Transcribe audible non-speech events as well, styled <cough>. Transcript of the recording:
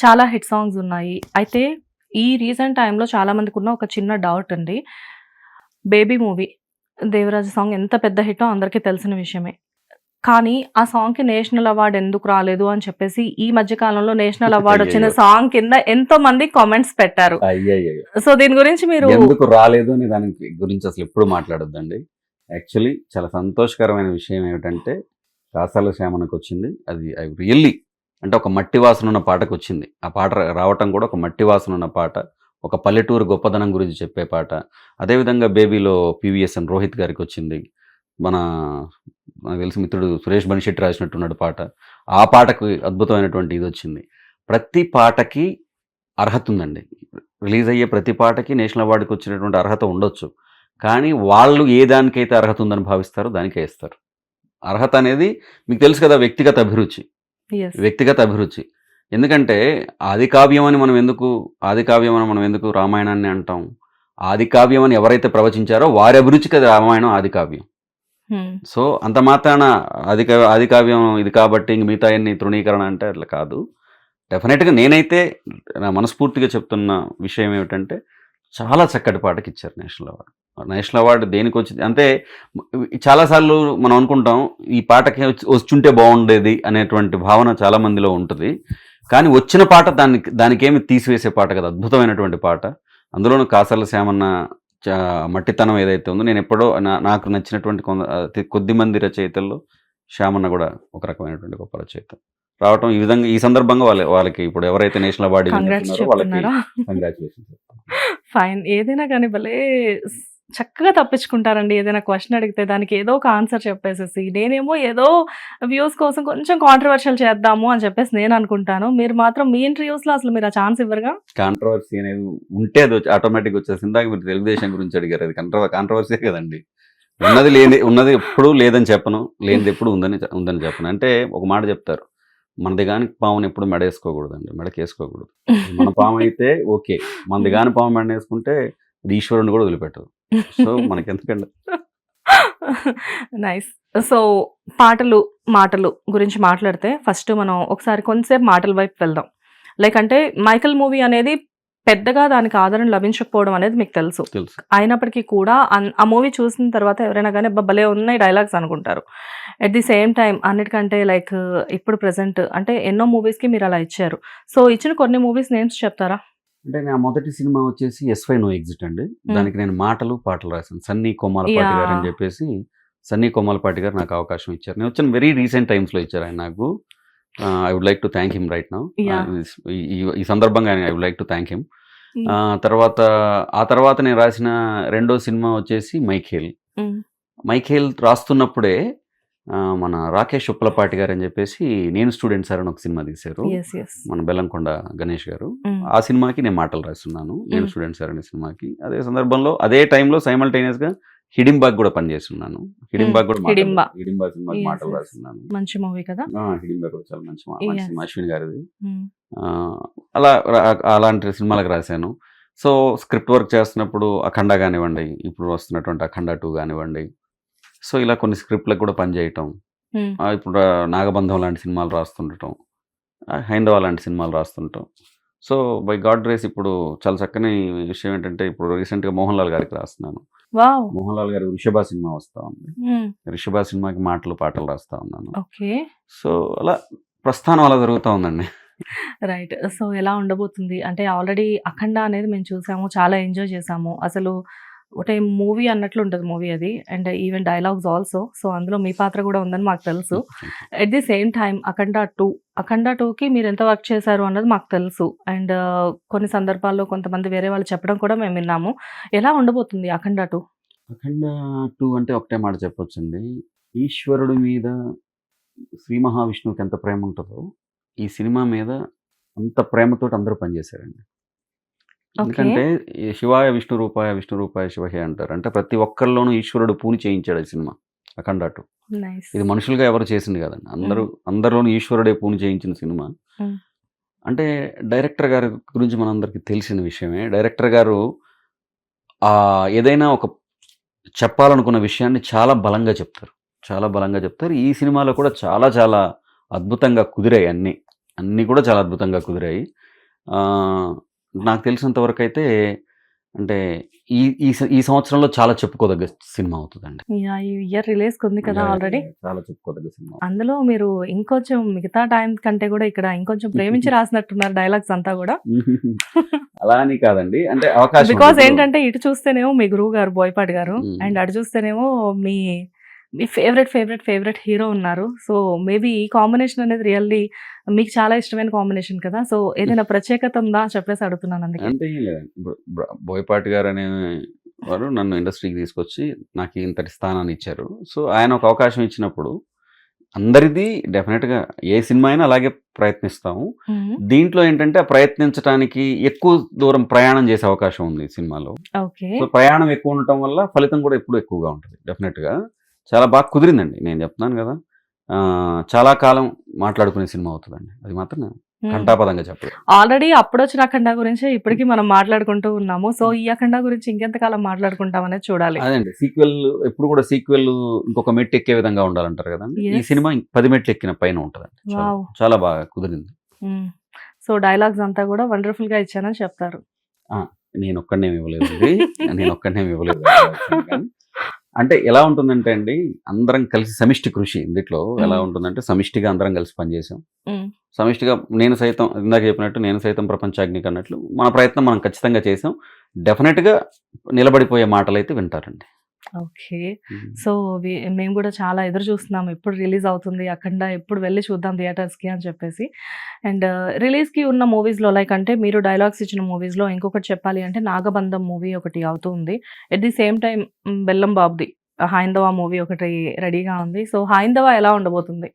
చాలా hit songs ఉన్నాయి. అయితే ఈ రీసెంట్ టైమ్‌లో చాలా మందికున్న ఒక చిన్న డౌట్ అండి. 'బేబీ' మూవీ 'దేవరాజు' సాంగ్ ఎంత పెద్ద హిట్టో అందరికీ తెలిసిన విషయమే. కానీ ఆ సాంగ్‌కి నేషనల్ అవార్డ్ ఎందుకు రాలేదు అని చెప్పేసి ఈ మధ్య కాలంలో నేషనల్ అవార్డ్ వచ్చిన! సాంగ్ కింద ఎంతో మంది కామెంట్స్ పెట్టారు. సో దీని గురించి మీరు ఎందుకు రాలేదు అనే దానికి గురించి అసలు ఎప్పుడు మాట్లాడొద్దండి. యాక్చువల్లీ చాలా సంతోషకరమైన విషయం ఏమిటంటే కాసాల శ్యామనకు వచ్చింది. అది ఐ రియల్లీ అంటే ఒక మట్టి వాసన ఉన్న పాటకు వచ్చింది ఆ పాట రావటం కూడా ఒక మట్టి వాసన ఉన్న పాట. ఒక పల్లెటూరు గొప్పదనం గురించి చెప్పే పాట. అదేవిధంగా 'బేబీలో' పివిఎస్ఎన్ రోహిత్ గారికి వచ్చింది. మన నాకు తెలిసి మిత్రుడు సురేష్ బనిశెట్టి రాసినట్టున్నాడు పాట. ఆ పాటకు అద్భుతమైనటువంటి ఇది వచ్చింది ప్రతి పాటకి అర్హత ఉందండి. రిలీజ్ అయ్యే ప్రతి పాటకి నేషనల్ అవార్డుకి వచ్చినటువంటి అర్హత ఉండొచ్చు. కానీ వాళ్ళు ఏ దానికైతే అర్హత ఉందని భావిస్తారో దానికే ఇస్తారు. అర్హత అనేది మీకు తెలుసు కదా వ్యక్తిగత అభిరుచి. వ్యక్తిగత అభిరుచి. ఎందుకంటే ఆది కావ్యం అని మనం ఎందుకు ఆది కావ్యం అని మనం ఎందుకు రామాయణాన్ని అంటాం. ఆది కావ్యం అని ఎవరైతే ప్రవచించారో వారి అభిరుచికి అది రామాయణం ఆది కావ్యం. హ్మ్. సో అంత మాత్రాన ఆది ఆది కావ్యం ఇది కాబట్టి ఇంక మిగతాయన్ని తృణీకరణ అంటే అట్లా కాదు. డెఫినెట్‌గా నేనైతే నా మనస్ఫూర్తిగా చెప్తున్న విషయం ఏమిటంటే చాలా చక్కటి పాటకి ఇచ్చారు నేషనల్ అవార్డ్. నేషనల్ అవార్డ్ దేనికొచ్చింది అంటే చాలా సార్లు మనం అనుకుంటాం ఈ పాటకి వచ్చి వచ్చుంటే బాగుండేది అనేటువంటి భావన చాలా మందిలో ఉంటుంది. కానీ వచ్చిన పాట దానికి దానికేమి తీసివేసే పాట కాదు. అద్భుతమైనటువంటి పాట. అందులోనూ కాసాల శ్యామన్న మట్టితనం ఏదైతే ఉందో నేను ఎప్పుడో నాకు నచ్చినటువంటి కొద్ది మంది రచయితల్లో శ్యామన్న కూడా ఒక రకమైనటువంటి గొప్ప రచయిత. రావటం ఈ విధంగా ఈ సందర్భంగా వాళ్ళ వాళ్ళకి ఇప్పుడు ఎవరైతే నేషనల్ అవార్డ్ వాళ్ళకి చెప్తున్నారా? ఫైన్. ఏదైనా కానీ భలే చక్కగా తప్పించుకుంటారండి. ఏదైనా క్వశ్చన్ అడిగితే దానికి ఏదో ఒక ఆన్సర్ చెప్పేసేసి, నేనేమో ఏదో వ్యూస్ కోసం కొంచెం కాంట్రవర్షియల్ చేద్దాము అని చెప్పేసి నేను అనుకుంటాను. మీరు మాత్రం మీ ఇంటర్వ్యూస్‌లో అసలు మీరు ఆ ఛాన్స్ ఇవ్వరుగా? కాంట్రవర్సీ అనేది ఉంటే ఆటోమేటిక్ వచ్చేసింది. ఇందాక మీరు తెలుగుదేశం గురించి అడిగారు. అది కాంట్రవర్సీ కదండి కదండీ. ఉన్నది లేని ఉన్నది ఎప్పుడు లేదని చెప్పను. లేనిది ఎప్పుడు ఉందని ఉందని చెప్పను. అంటే ఒక మాట చెప్తారు. మనది గాని పాముని ఎప్పుడు మెడేసుకోకూడదండి. మెడకేసుకోకూడదు. <laughs> మన పాము అయితే ఓకే. మనది గాని పాము మెడనేసుకుంటే అది ఈశ్వరుడిని కూడా వదిలిపెట్టదు. సో <laughs> మనకెందుకండి. నైస్. సో పాటలు, మాటలు గురించి మాట్లాడితే ఫస్ట్ మనం ఒకసారి కొంతసేపు మాటల వైపు వెళ్దాం. లైక్ అంటే 'మైఖేల్' మూవీ అనేది పెద్దగా దానికి ఆదరణ లభించకపోవడం అనేది మీకు తెలుసు. తెలుసు. అయినప్పటికీ కూడా ఆ మూవీ చూసిన తర్వాత ఎవరైనా గాని అబ్బా! భలే ఉన్నాయి డైలాగ్స్ అనుకుంటారు. ఎట్ ది సేమ్ టైమ్ అన్నిటికంటే లైక్ ఇప్పుడు ప్రెజెంట్ అంటే ఎన్నో మూవీస్‌కి మీరు అలా ఇచ్చారు. సో ఇచ్చిన కొన్ని మూవీస్ నేమ్స్ చెప్తారా? అంటే నా మొదటి సినిమా వచ్చేసి 'ఎస్‌వై నో ఎగ్జిట్' అండి. హ్మ్. దానికి నేను మాటలు, పాటలు రాశాను. సన్నీ కొమ్మాలపాటి గారు అని! చెప్పేసి సన్నీ కొమ్మాలపాటి గారు నాకు అవకాశం ఇచ్చారు. నేను వచ్చిన వెరీ రీసెంట్ టైమ్స్‌లో ఇచ్చారు ఆయన నాకు. I would like to thank him right now. ఈ సందర్భంగా I would like to thank him. తర్వాత ఆ తర్వాత నేను రాసిన రెండో సినిమా వచ్చేసి 'మైఖేల్.' 'మైఖేల్' రాస్తున్నప్పుడే ఆహ్, మన రాకేష్ ఉప్పలపాటి గారు అని చెప్పేసి 'నేను స్టూడెంట్ సార్' అని ఒక సినిమా తీశారు. మన బెల్లంకొండ గణేష్ గారు. హ్మ్. ఆ సినిమాకి నేను మాటలు రాస్తున్నాను. 'నేను హ్మ్. స్టూడెంట్ సార్' అనే సినిమాకి. అదే సందర్భంలో అదే టైంలో సైమల్టేనియస్‌గా 'హిడింబా'కి కూడా పనిచేస్తున్నాను. హ్మ్. 'హిడింబా'కి కూడా 'హిడింబా'. 'హిడింబా' సినిమాకి. మాటలు. రాస్తున్నాను. మంచి మూవీ కదా! 'హిడింబా' కూడా చాలా మంచి. సినిమా అశ్విన్ గారిది. అలా అలాంటి సినిమాలకు రాశాను. సో స్క్రిప్ట్ వర్క్ చేస్తున్నప్పుడు 'అఖండ' కానివ్వండి, ఇప్పుడు వస్తున్నటువంటి 'అఖండ 2' కానివ్వండి. సో ఇలా కొన్ని స్క్రిప్ట్‌లకు కూడా పనిచేయటం. ఇప్పుడు 'నాగబంధం' లాంటి సినిమాలు రాస్తుండటం. 'హైందవ' లాంటి సినిమాలు రాస్తుండటం. సో బై గాడ్ గ్రేస్ ఇప్పుడు చాలా చక్కని విషయం ఏంటంటే ఇప్పుడు రీసెంట్‌గా 'మోహన్ లాల్' గారికి రాస్తున్నాను. వావ్! 'మోహన్ లాల్' గారి 'వృషభ' సినిమా వస్తా ఉంది. 'వృషభ' సినిమాకి మాటలు, పాటలు రాస్తా ఉన్నాను. ఓకే. సో అలా ప్రస్థానం అలా జరుగుతా ఉందండి. రైట్. సో ఎలా ఉండబోతుంది? అంటే ఆల్రెడీ 'అఖండ' అనేది మేము చూసాము. చాలా ఎంజాయ్ చేసాము. అసలు ఒకటే మూవీ అన్నట్లు ఉంటుంది మూవీ అది. And even dialogues also. So అందులో మీ పాత్ర కూడా ఉందని మాకు తెలుసు. At the same time 'Akhanda two 'Akhanda టూకి మీరు ఎంత వర్క్ చేశారు అన్నది మాకు తెలుసు. అండ్ uh, కొన్ని సందర్భాల్లో కొంతమంది వేరే వాళ్ళు చెప్పడం కూడా మేము విన్నాము. ఎలా ఉండబోతుంది 'అఖండ టూ 'అఖండ టూ అంటే ఒకటే మాట చెప్పొచ్చండి. ఈశ్వరుడి మీద శ్రీ మహావిష్ణువుకి ఎంత ప్రేమ ఉంటుందో ఈ సినిమా మీద అంత ప్రేమతోటి అందరూ పనిచేశారండి. ఓకే. ఎందుకంటే ఈ 'శివాయ విష్ణు రూపాయ విష్ణు రూపాయ శివహే' అంటారు. అంటే ప్రతి ఒక్కరిలోనూ ఈశ్వరుడు పూని చేయించాడు ఈ సినిమా 'అఖండ 2'. నైస్. ఇది మనుషులుగా ఎవరు చేసింది కాదండి. అందరూ. అందరిలోనూ ఈశ్వరుడే పూని చేయించిన సినిమా. అంటే డైరెక్టర్ గారి గురించి మనందరికీ తెలిసిన విషయమే. డైరెక్టర్ గారు ఆహ్, ఏదైనా ఒక చెప్పాలనుకున్న విషయాన్ని చాలా బలంగా చెప్తారు. చాలా బలంగా చెప్తారు. ఈ సినిమాలో కూడా చాలా చాలా అద్భుతంగా కుదిరాయి అన్నీ. అన్నీ కూడా చాలా అద్భుతంగా కుదిరాయి ఆ, నాకు తెలిసినంత వరకు అయితే అంటే ఈ ఈ సంవత్సరంలో చాలా చెప్పుకోదగ్గ సినిమా అవుతుందండి. ఈ ఇయర్ రిలీజ్ ఉంది కదా ఆల్రెడీ చాలా చెప్పుకోదగ్గ సినిమా అందులో మీరు ఇంకొంచెం మిగతా టైం కంటే కూడా ఇక్కడ ఇంకొంచెం ప్రేమించి రాసినట్టున్నారు డైలాగ్స్ అంతా కూడా. <laughs> అలా అని కాదండి. అంటే అవకాశం బికాస్ ఏంటంటే ఇటు చూస్తేనేమో మీ గురువు గారు బోయపాటి గారు మ్మ్. అండ్ అటు చూస్తేనేమో మీ మీ ఫేవరెట్ ఫేవరెట్ ఫేవరెట్ హీరో ఉన్నారు. సో మేబీ ఈ కాంబినేషన్ అనేది రియల్లీ మీకు చాలా ఇష్టమైన కాంబినేషన్ కదా. సో ఏదైనా ప్రత్యేకత ఉందా? చెప్పేసి అడుగుతున్నాను అందుకే. అంటే ఇప్పుడు బోయపాటి గారు అనే వారు నన్ను ఇండస్ట్రీకి తీసుకొచ్చి నాకు ఇంతటి స్థానాన్ని ఇచ్చారు. సో ఆయన ఒక అవకాశం ఇచ్చినప్పుడు అందరిది డెఫినెట్గా ఏ సినిమా అయినా అలాగే ప్రయత్నిస్తాము. దీంట్లో ఏంటంటే ప్రయత్నించడానికి ఎక్కువ దూరం ప్రయాణం చేసే అవకాశం ఉంది ఈ సినిమాలో. సో ప్రయాణం ఎక్కువ ఉండటం వల్ల ఫలితం కూడా ఎప్పుడు ఎక్కువగా ఉంటుంది డెఫినెట్గా చాలా బాగా కుదిరిందండి నేను చెప్తున్నాను కదా. ఆ, చాలా కాలం మాట్లాడుకునే సినిమా అవుతుందండి. అది మాత్రం నేను ఘంటాపదంగా చెప్పలేదు ఆల్రెడీ అప్పుడు వచ్చిన అఖండ గురించి ఇప్పటికీ మనం మాట్లాడుకుంటూ ఉన్నాము. సో ఈ అఖండ గురించి ఇంకెంతకాలం మాట్లాడుకుంటాం అనేది చూడాలి. అదండి సీక్వెల్ ఎప్పుడు కూడా సీక్వెల్ ఇంకొక మెట్టు ఎక్కే విధంగా ఉండాలంటారు కదండి. ఈ. సినిమా పది మెట్లు ఎక్కిన పైన ఉంటుందండి. చాలా- బాగా కుదిరింది. సో డైలాగ్స్ అంతా కూడా వండర్ఫుల్గా ఇచ్చానని చెప్తారు. నేను ఒక్కడనేమి ఇవ్వలేదండి. <laughs> నేను ఒక్కడనేమి ఇవ్వలేదు. <laughs> అంటే ఎలా ఉంటుందంటే అండి అందరం కలిసి సమిష్టి కృషి ఇందులో ఎలా. ఉంటుందంటే సమిష్టిగా అందరం కలిసి పనిచేసాం. సమిష్టిగా నేను సైతం ఇందాక చెప్పినట్టు నేను సైతం ప్రపంచాగ్నికి అన్నట్లు మన ప్రయత్నం మనం ఖచ్చితంగా చేసాం డెఫినెట్గా నిలబడిపోయే మాటలు అయితే వింటారండి ఓకే. సో మేము కూడా చాలా ఎదురు చూస్తున్నాం. ఎప్పుడు రిలీజ్ అవుతుంది అఖండ ఎప్పుడు వెళ్ళి చూద్దాం థియేటర్స్కి అని చెప్పేసి. అండ్ రిలీజ్కి ఉన్న మూవీస్లో లైక్ అంటే మీరు డైలాగ్స్ ఇచ్చిన మూవీస్లో ఇంకొకటి చెప్పాలి అంటే నాగబంధం మూవీ ఒకటి అవుతుంది ఎట్ ది సేమ్ టైం బెల్లం బాబుది హైందవ మూవీ ఒకటి రెడీగా ఉంది. సో హైందవ ఎలా ఉండబోతుంది?